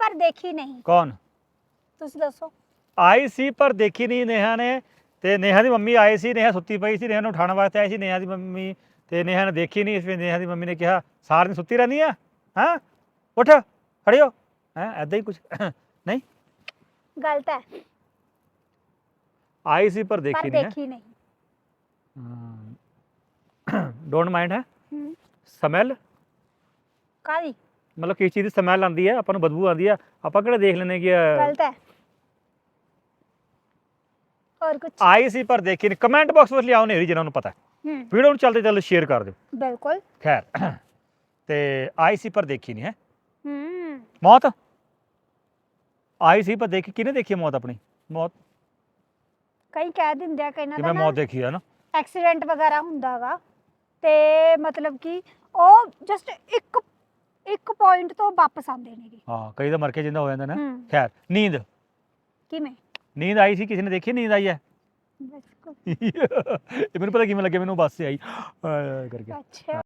ਪਰ ਦੇਖੀ ਨਹੀਂ। ਕੌਣ? ਤੁਸੀਂ ਦੱਸੋ। ਆਈ ਸੀ ਪਰ ਦੇਖੀ ਨਹੀਂ ਨੇਹਾ ਨੇ ਤੇ ਨੇਹਾ ਦੀ ਮੰਮੀ ਆਈ ਸੀ ਨੇਹਾ ਸੁੱਤੀ ਪਈ ਸੀ ਨੇਹਾ ਨੂੰ ਉਠਾਉਣ ਵਾਸਤੇ ਆਈ ਸੀ ਨੇਹਾ ਦੀ ਮੰਮੀ ਤੇ ਨੇਹਾ ਨੇ ਦੇਖੀ ਨਹੀਂ ਇਸ ਵਿੱਚ ਨੇਹਾ ਦੀ ਮੰਮੀ ਨੇ ਕਿਹਾ ਸਾਰ ਦਿਨ ਸੁੱਤੀ ਰਹਿੰਦੀ ਆ? ਹਾਂ? ਉੱਠ ਖੜਿਓ ਹੈ। ਐਦਾਂ ਹੀ ਕੁਝ ਨਹੀਂ? ਗਲਤ ਹੈ। ਆਈ ਸੀ ਪਰ ਪਰ ਦੇਖੀ ਨਹੀਂ ਦੇਖੀ ਨਹੀਂ। ਹੈ। ਡੋਂਟ ਮਾਈਂਡ ਹੈ। ਹੂੰ। ਸਮੈਲ? ਕਾਦੀ ਮਤਲਬ ਕਿਸ ਚੀਜ਼ ਦੀ ਸਮੈਲ ਆਉਂਦੀ ਹੈ ਆਪਾਂ ਨੂੰ ਬਦਬੂ ਆਉਂਦੀ ਹੈ ਆਪਾਂ ਕਿਹੜਾ ਦੇਖ ਲੈਂਦੇ ਕਿ ਗਲਤ ਹੈ। ਹੋਰ ਕੁਝ ਆਈ ਸੀ ਪਰ ਦੇਖੀ ਨਹੀਂ ਕਮੈਂਟ ਬਾਕਸ ਵਿੱਚ ਲਿਆਓ ਨੇਰੀ ਜਿਹਨਾਂ ਨੂੰ ਪਤਾ ਹੈ। ਹੂੰ। ਵੀਡੀਓ ਨੂੰ ਚੱਲਦੇ ਚੱਲਦੇ ਸ਼ੇਅਰ ਕਰ ਦਿਓ। ਬਿਲਕੁਲ। ਖੈਰ ਤੇ ਆਈ ਸੀ ਪਰ ਦੇਖੀ ਨਹੀਂ ਹੈ। ਹੂੰ। ਮੌਤ? ਆਈ ਸੀ ਪਰ ਦੇਖੀ ਕਿਹਨੇ ਦੇਖੀ ਹੈ ਮੌਤ ਆਪਣੀ? ਮੌਤ? ਕਈ ਕਹਿ ਦਿੰਦੇ ਆ ਨਾ ਜਿਵੇਂ ਮੌਤ ਦੇਖੀ ਹੈ ਨਾ। ਐਕਸੀਡੈਂਟ ਵਗੈਰਾ ਹੁੰਦਾਗਾ ਤੇ ਮਤਲਬ ਕਿ ਉਹ ਜਸਟ ਇੱਕ ਪੁਆਇੰਟ ਤੋਂ ਵਾਪਸ ਆਉਂਦੇ ਨੇਗੇ। ਹਾਂ ਕਈ ਤਾਂ ਮਰ ਕੇ ਜਿੰਦਾ ਹੋ ਜਾਂਦਾ ਨਾ। ਹੂੰ। ਖੈਰ ਨੀਂਦ। ਕਿਵੇਂ? ਨੀਂਦ ਆਈ ਸੀ ਕਿਸੇ ਨੇ ਦੇਖੀ? ਨੀਂਦ ਆਈ ਹੈ? ਬਿਲਕੁਲ। ਇਹ ਮੈਨੂੰ ਪਤਾ ਕਿਵੇਂ ਲੱਗੇ ਮੈਨੂੰ ਬੱਸ 'ਤੇ ਆਈ। ਆਏ ਕਰਕੇ। ਅੱਛਾ।